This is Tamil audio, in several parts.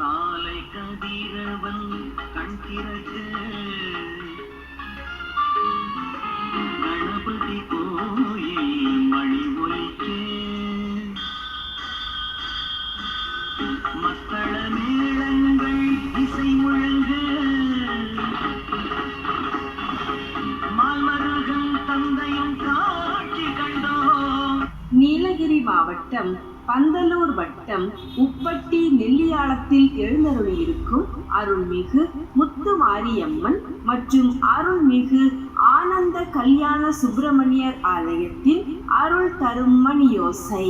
காலை கதிரவன் கண் திறக்கு. கணபதி கோயில் மணி ஒலிக்கு. மக்கள மேளங்கள் இசை முழங்கு. மால்மருகன் தந்தையும் காட்சி கண்டோ நீலகிரி மாவட்டம் பந்தலூர் வட்டம் உப்பட்டி நெல்லியாளத்தில் எழுந்தருளியிருக்கும் அருள்மிகு முத்துமாரியம்மன் மற்றும் அருள்மிகு ஆனந்த கல்யாண சுப்பிரமணியர் ஆலயத்தின் அருள் தரும் மணியோசை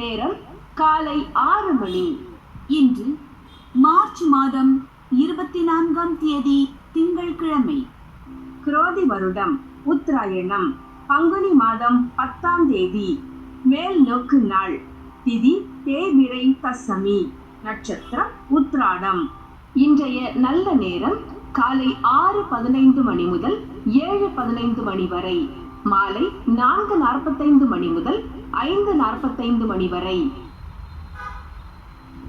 நேரம் காலை ஆறு மணி. இன்று மார்ச் மாதம் இருபத்தி நான்காம் தேதி திங்கட்கிழமை குரோதி வருடம் உத்தராயணம் பங்குனி மாதம் பத்தாம் தேதி மேல் நோக்கு நாள் திதி தேவிரை தசமி நட்சத்திரம் உத்ராடம் இன்றைய நல்ல நேரம் காலை ஆறு பதினைந்து மணி முதல் ஏழு பதினைந்து மணி வரை மாலை நான்கு நாற்பத்தைந்து மணி முதல் ஐந்து நாற்பத்தைந்து மணி வரை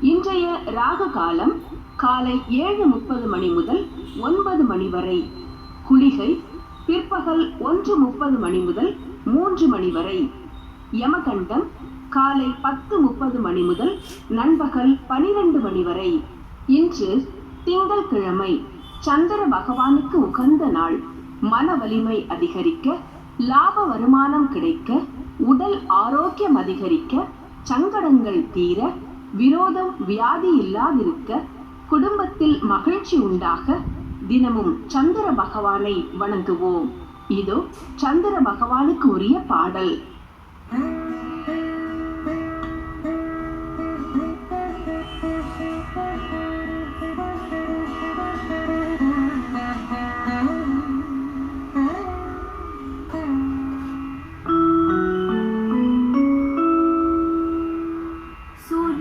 இன்றைய ராக காலம் காலை ஏழு முப்பது மணி முதல் ஒன்பது மணி வரை. குளிகை பிற்பகல் ஒன்று முப்பது மணி முதல் மூன்று மணி வரை. யமகண்டம் காலை பத்து முப்பது மணி முதல் நண்பகல் பனிரெண்டு மணி வரை. இன்று திங்கட்கிழமை சந்திர பகவானுக்கு உகந்த நாள். மன வலிமை அதிகரிக்க லாப வருமானம் கிடைக்க உடல் ஆரோக்கியம் அதிகரிக்க சங்கடங்கள் தீர விரோதம் வியாதி இல்லாதிருக்க குடும்பத்தில் மகிழ்ச்சி உண்டாக தினமும் சந்திர பகவானை வணங்குவோம். இதோ சந்திர பகவானுக்கு உரிய பாடல்.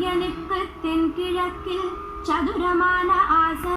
மையனுக்கு தென்கிழக்கில் சதுரமான ஆசை